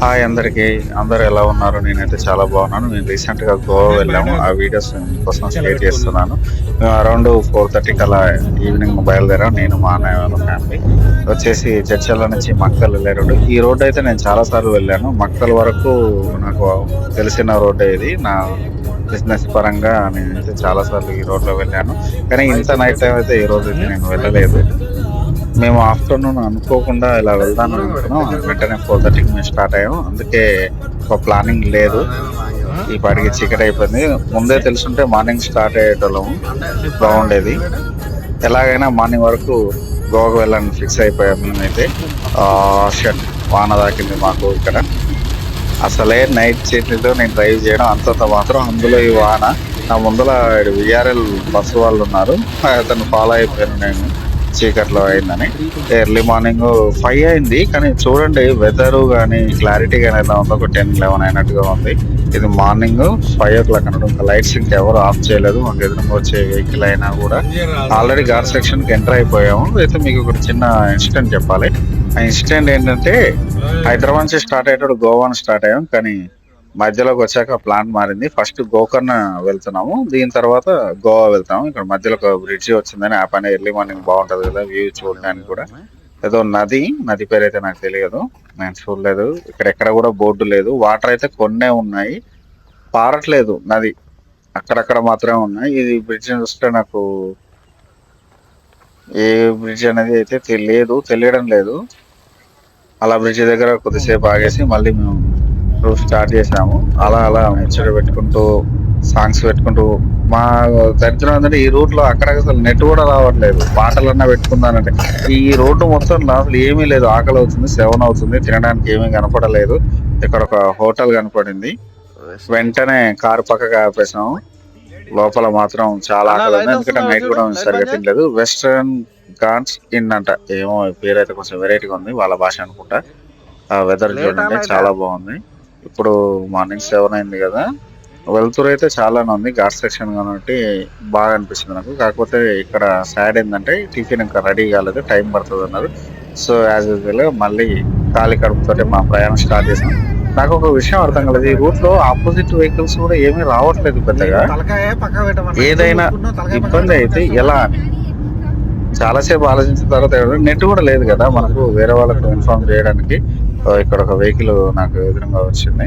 Hi అందరికి. అందరు ఎలా ఉన్నారు? నేనైతే చాలా బాగున్నాను. నేను రీసెంట్గా గోవా వెళ్ళాము. ఆ వీడియోస్ మీకోసం షేర్ చేస్తున్నాను. మేము అరౌండ్ ఫోర్ థర్టీకి అలా ఈవినింగ్ బయలుదేరాం నేను మా అన్నయ్య వాళ్ళ ఫ్యామిలీ వచ్చేసి చర్చల నుంచి మక్తల్ వెళ్ళే రోడ్డు ఈ రోడ్డు అయితే నేను చాలా సార్లు వెళ్ళాను. మక్తల్ వరకు నాకు తెలిసిన రోడ్డు ఇది. నా బిజినెస్ పరంగా నేనైతే చాలా సార్లు ఈ రోడ్లో వెళ్ళాను. కానీ ఇంత నైట్ టైం అయితే ఈ రోజు అయితే నేను వెళ్ళలేదు. మేము ఆఫ్టర్నూన్ అనుకోకుండా ఇలా వెళ్దాం అనుకున్నాం. వెంటనే ఫోర్ థర్టీకి మేము స్టార్ట్ అయ్యాము అందుకే ఒక ప్లానింగ్ లేదు. ఈ పాటికి చీకటి అయిపోయింది. ముందే తెలుసుంటే మార్నింగ్ స్టార్ట్ అయ్యేటోళ్ళము. బాగుండేది. ఎలాగైనా మార్నింగ్ వరకు గోవాకు వెళ్ళాలని ఫిక్స్ అయిపోయాం మేమైతే. షట్ వాన దాకింది మాకు ఇక్కడ. అసలే నైట్ చేతితో నేను డ్రైవ్ చేయడం అంతంత మాత్రం అందులో ఈ వాన. నా ముందర విఆర్ఎల్ బస్సు వాళ్ళు ఉన్నారు. అతను ఫాలో అయిపోయాను నేను. చీకట్లో అయిందని. ఎర్లీ మార్నింగ్ ఫైవ్ అయింది కానీ చూడండి వెదర్ కానీ క్లారిటీ కానీ ఎలా ఉందో ఒక టెన్ లెవెన్ అయినట్టుగా ఉంది. ఇది మార్నింగ్ ఫైవ్ ఓ క్లాక్ అన్నట్టు ఇంకా లైట్స్ ఇంకా ఎవరు ఆఫ్ చేయలేదు. మాకు ఎదురుగా వచ్చే వెహికల్ అయినా కూడా. ఆల్రెడీ గార్ సెక్షన్కి ఎంటర్ అయిపోయాము. అయితే మీకు ఒక చిన్న ఇన్సిడెంట్ చెప్పాలి. ఆ ఇన్సిడెంట్ ఏంటంటే హైదరాబాద్ నుంచి స్టార్ట్ అయ్యేటప్పుడు గోవా స్టార్ట్ అయ్యాం. కానీ మధ్యలోకి వచ్చాక ప్లాన్ మారింది. ఫస్ట్ గోకర్ణ వెళ్తున్నాము. దీని తర్వాత గోవా వెళ్తాము. ఇక్కడ మధ్యలో ఒక బ్రిడ్జి వచ్చిందని ఆ పని ఎర్లీ మార్నింగ్ బాగుంటది కదా వ్యూ చూడడానికి కూడా. ఏదో నది నది పేరు అయితే నాకు తెలియదు. నేను చూడలేదు. ఇక్కడ ఎక్కడ కూడా బోర్డు లేదు. వాటర్ అయితే కొన్నే ఉన్నాయి. పారట్లేదు నది. అక్కడక్కడ మాత్రమే ఉన్నాయి. ఇది బ్రిడ్జ్ చూస్తే నాకు ఏ బ్రిడ్జ్ అనేది అయితే తెలియదు. తెలియడం లేదు. అలా బ్రిడ్జ్ దగ్గర కొద్దిసేపు ఆగేసి మళ్ళీ మేము స్టార్ట్ చేసాము అలా అలా ముచ్చట పెట్టుకుంటూ సాంగ్స్ పెట్టుకుంటూ. మా దరిద్రం ఏంటంటే ఈ రూట్లో అక్కడ అసలు నెట్ కూడా రావట్లేదు. పాటలన్నా పెట్టుకుందానంటే. ఈ రోడ్డు మొత్తం అసలు ఏమీ లేదు. ఆకలి అవుతుంది సెవెన్ అవుతుంది తినడానికి ఏమీ కనపడలేదు. ఇక్కడ ఒక హోటల్ కనపడింది. వెంటనే కారు పక్కగా ఆపేసాము. లోపల మాత్రం చాలా ఆకలి ఉంది. ఎందుకంటే నైట్ కూడా మేము సరిగ్గా తినలేదు. వెస్ట్రన్ గాన్స్ ఇన్ అంట. ఏమో పేరు అయితే కొంచెం వెరైటీగా ఉంది. వాళ్ళ భాష అనుకుంటా. ఆ వెదర్ చూడండి. చాలా బాగుంది. ఇప్పుడు మార్నింగ్ సెవెన్ అయింది కదా. వెళ్తురు అయితే చాలానే ఉంది ఘాట్ సెక్షన్ కాబట్టి బాగా అనిపిస్తుంది నాకు. కాకపోతే ఇక్కడ సాడ్ ఏంటంటే టిఫిన్ ఇంకా రెడీ కాలేదు టైం పడుతుంది అన్నారు. సో యాజ్ యూజువల్ మళ్ళీ ఖాళీ కడుపుతోటే మా ప్రయాణం స్టార్ట్ చేసాం. నాకు ఒక విషయం అర్థం కాలేదు ఈ రూట్లో ఆపోజిట్ వెహికల్స్ కూడా ఏమీ రావట్లేదు పెద్దగా. ఏదైనా ఇబ్బంది అయితే ఎలా అని. చాలాసేపు ఆలోచించిన తర్వాత నెట్ కూడా లేదు కదా మనకు వేరే వాళ్ళకు ఇన్ఫార్మ్ చేయడానికి. ఇక్కడ ఒక వెహికల్ నాకు ఎదురుగా వచ్చింది.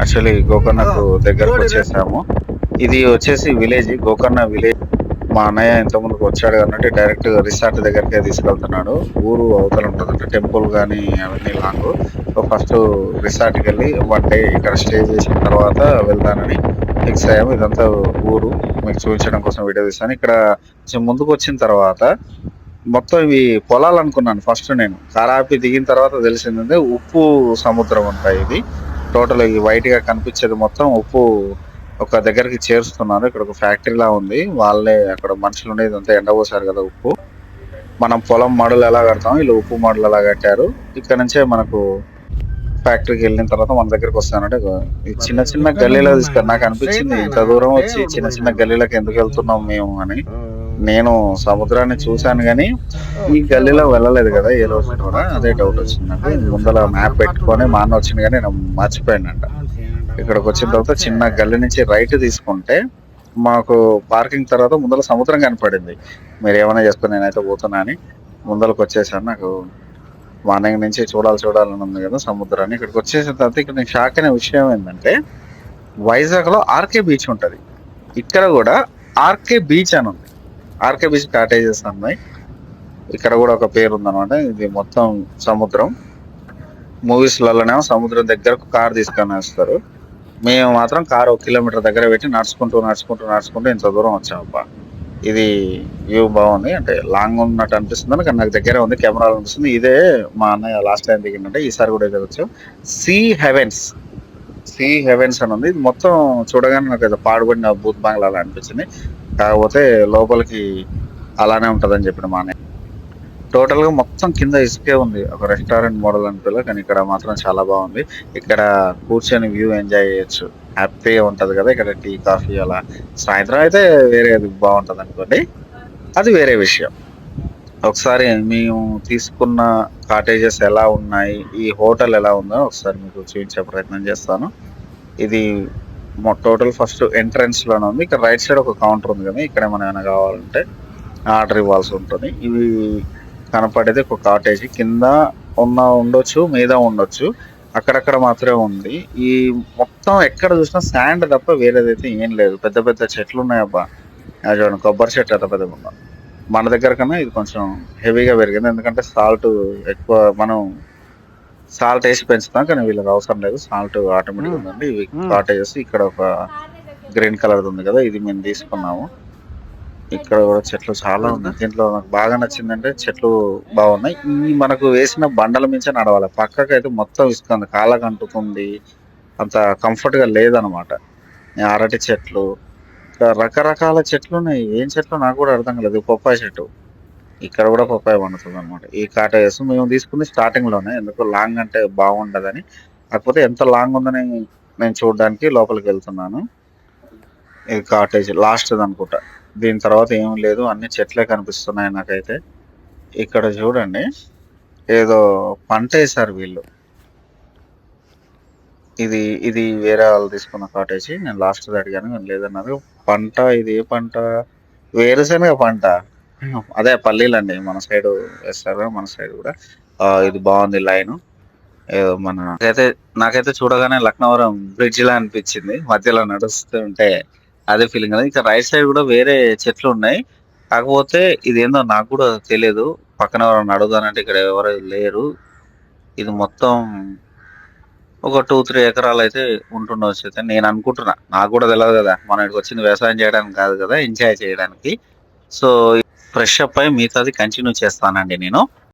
యాక్చువల్లీ గోకర్ణకు దగ్గరకు వచ్చేసాము. ఇది వచ్చేసి విలేజ్ గోకర్ణ విలేజ్. మా అన్నయ్య ఇంత ముందుకు వచ్చాడు కాబట్టి డైరెక్ట్ రిసార్ట్ దగ్గరికే తీసుకెళ్తున్నాడు. ఊరు అవతల ఉంటుందంట టెంపుల్ కానీ అవన్నీ లాంగ్ సో ఫస్ట్ రిసార్ట్కి వెళ్ళి వన్ డే ఇక్కడ స్టే చేసిన తర్వాత వెళ్తానని ఫిక్స్ అయ్యాము. ఇదంతా ఊరు. మీకు చూపించడం కోసం వీడియో తీస్తాను ఇక్కడ కొంచెం ముందుకు వచ్చిన తర్వాత మొత్తం ఇవి పొలాలు అనుకున్నాను ఫస్ట్ నేను కారాపి దిగిన తర్వాత తెలిసిందంటే ఉప్పు సముద్రం ఉంటాయి ఇది. టోటల్ ఈ వైట్గా కనిపించేది మొత్తం ఉప్పు ఒక దగ్గరికి చేరుస్తున్నారు. ఇక్కడ ఒక ఫ్యాక్టరీ లా ఉంది. వాళ్ళే అక్కడ మనుషులు ఉండేది అంతా ఎండబోసారు కదా ఉప్పు. మనం పొలం మడులు ఎలా కడతాం వీళ్ళు ఉప్పు మడులు ఎలా కట్టారు. ఇక్కడ నుంచే మనకు ఫ్యాక్టరీకి వెళ్ళిన తర్వాత మన దగ్గరకు వస్తానంటే చిన్న చిన్న గల్లీలో తీసుకొని నాకు అనిపించింది ఇంత దూరం వచ్చి చిన్న చిన్న గల్లీలకు ఎందుకు వెళ్తున్నాం మేము అని. నేను సముద్రాన్ని చూశాను కానీ ఈ గల్లీలో వెళ్ళలేదు కదా ఏ రోజు కూడా. అదే డౌట్ వచ్చింది నాకు ముందర మ్యాప్ పెట్టుకొని మా అన్న వచ్చింది కానీ నేను మర్చిపోయానంట. ఇక్కడికి వచ్చిన తర్వాత చిన్న గల్లి నుంచి రైట్ తీసుకుంటే మాకు పార్కింగ్ తర్వాత ముందర సముద్రం కనపడింది. మీరు ఏమైనా చేసుకుని నేనైతే పోతున్నా అని ముందరకు వచ్చేసాను. నాకు మార్నింగ్ నుంచి చూడాలి చూడాలని ఉంది కదా సముద్రాన్ని. ఇక్కడికి వచ్చేసిన తర్వాత ఇక్కడ నేను షాక్ అయిన విషయం ఏంటంటే వైజాగ్లో ఆర్కే బీచ్ ఉంటుంది. ఇక్కడ కూడా ఆర్కే బీచ్ అని ఉంది. ఆర్కే బీచ్ కాటేజెస్ ఉన్నాయి. ఇక్కడ కూడా ఒక పేరు ఉందన్నమాట. ఇది మొత్తం సముద్రం. మూవీస్లలోనేమో సముద్రం దగ్గరకు కార్ తీసుకొని వస్తారు. మేము మాత్రం కార్ ఒక కిలోమీటర్ దగ్గర పెట్టి నడుచుకుంటూ నడుచుకుంటూ నడుచుకుంటూ ఇంత దూరం వచ్చామప్ప ఇది వ్యూ బాగుంది. అంటే లాంగ్ ఉన్నట్టు అనిపిస్తుంది కానీ నాకు దగ్గర ఉంది కెమెరా అనిపిస్తుంది. ఇదే మా అన్నయ్య లాస్ట్ టైం దిగిందంటే ఈసారి కూడా ఇదే వచ్చాం. సీ హెవెన్స్ సీ హెవెన్స్ అని ఉంది. ఇది మొత్తం చూడగానే నాకు ఏదో పాడుబడిన బూత్ బంగ్లా అలా అనిపించింది. కాకపోతే లోపలికి అలానే ఉంటుందని చెప్పిన మానే టోటల్గా మొత్తం కింద ఇసుకే ఉంది. ఒక రెస్టారెంట్ మోడల్ అనిపిల్ల కానీ ఇక్కడ మాత్రం చాలా బాగుంది. ఇక్కడ కూర్చొని వ్యూ ఎంజాయ్ చేయొచ్చు. హ్యాపీగా ఉంటుంది కదా ఇక్కడ టీ కాఫీ అలా. సాయంత్రం అయితే వేరే బాగుంటుంది అనుకోండి. అది వేరే విషయం. ఒకసారి మేము తీసుకున్న కాటేజెస్ ఎలా ఉన్నాయి ఈ హోటల్ ఎలా ఉందో ఒకసారి మీకు చూపించే ప్రయత్నం చేస్తాను. ఇది టోటల్ ఫస్ట్ ఎంట్రన్స్లోనే ఉంది. ఇక్కడ రైట్ సైడ్ ఒక కౌంటర్ ఉంది కదా ఇక్కడ మనం ఏమైనా కావాలంటే ఆర్డర్ ఇవ్వాల్సి ఉంటుంది. ఇవి కనపడేది ఒక కాటేజ్ కింద ఉన్న ఉండొచ్చు మీద ఉండొచ్చు. అక్కడక్కడ మాత్రమే ఉంది. ఈ మొత్తం ఎక్కడ చూసినా శాండ్ తప్ప వేరేదైతే ఏం లేదు. పెద్ద పెద్ద చెట్లు ఉన్నాయి అబ్బా. చూడండి కొబ్బరి చెట్టు ఎంత పెద్దగా ఉందో మన దగ్గర కన్నా ఇది కొంచెం హెవీగా పెరిగింది. ఎందుకంటే సాల్ట్ ఎక్కువ మనం సాల్ట్ వేసి పెంచుతాం కానీ వీళ్ళకి అవసరం లేదు. సాల్ట్ ఆటోమేటిక్ ఉందండి. ఇవి కాటేజెస్ ఇక్కడ ఒక గ్రీన్ కలర్ ఉంది కదా ఇది మేము తీసుకున్నాము. ఇక్కడ కూడా చెట్లు చాలా ఉన్నాయి. దీంట్లో నాకు బాగా నచ్చిందంటే చెట్లు బాగున్నాయి. ఈ మనకు వేసిన బండల మించే నడవాలి. పక్కకి అయితే మొత్తం ఇసుకుంది కాళ్ళకు అంటుతుంది అంత కంఫర్ట్గా లేదనమాట అరటి చెట్లు ఇంకా రకరకాల చెట్లు ఉన్నాయి ఏం చెట్లు నాకు కూడా అర్థం కాలేదు. పప్పాయ చెట్టు. ఇక్కడ కూడా పప్పాయ పండుతుంది అనమాట ఈ కాటేజెస్ మేము తీసుకుంది స్టార్టింగ్లోనే ఎందుకు లాంగ్ అంటే బాగుండదని కాకపోతే ఎంత లాంగ్ ఉందని నేను చూడడానికి లోపలికి వెళ్తున్నాను. ఇది కాటేజ్ లాస్ట్ అనుకుంటా. దీని తర్వాత ఏం లేదు అన్ని చెట్లే కనిపిస్తున్నాయి నాకైతే. ఇక్కడ చూడండి ఏదో పంట వేశారు వీళ్ళు. ఇది ఇది వేరే వాళ్ళు తీసుకున్న కాటేజ్ నేను లాస్ట్ అడిగాను లేదన్నారు పంట ఇది ఏ పంట? వేరుశనగ పంట. అదే పల్లీలండి మన సైడ్ వేస్తారు మన సైడ్ కూడా. ఇది బాగుంది లైన్. ఏదో మన నాకైతే నాకైతే చూడగానే లక్నవరం బ్రిడ్జ్ లా అనిపించింది. మధ్యలో నడుస్తుంటే అదే ఫీలింగ్ అది ఇంకా రైట్ సైడ్ కూడా వేరే చెట్లు ఉన్నాయి. కాకపోతే ఇదేందో నాకు కూడా తెలియదు పక్కన ఎవరైనా అడుగుదానంటే ఇక్కడ ఎవరు లేరు. ఇది మొత్తం ఒక టూ త్రీ ఎకరాలు అయితే ఉంటుండవచ్చు అయితే నేను అనుకుంటున్నా. నాకు కూడా తెలియదు కదా. మనం ఇక్కడికి వచ్చింది వ్యవసాయం చేయడానికి కాదు కదా ఎంజాయ్ చేయడానికి. సో ఫ్రెష్ అప్ అయి మిగతాది కంటిన్యూ చేస్తానండి నేను.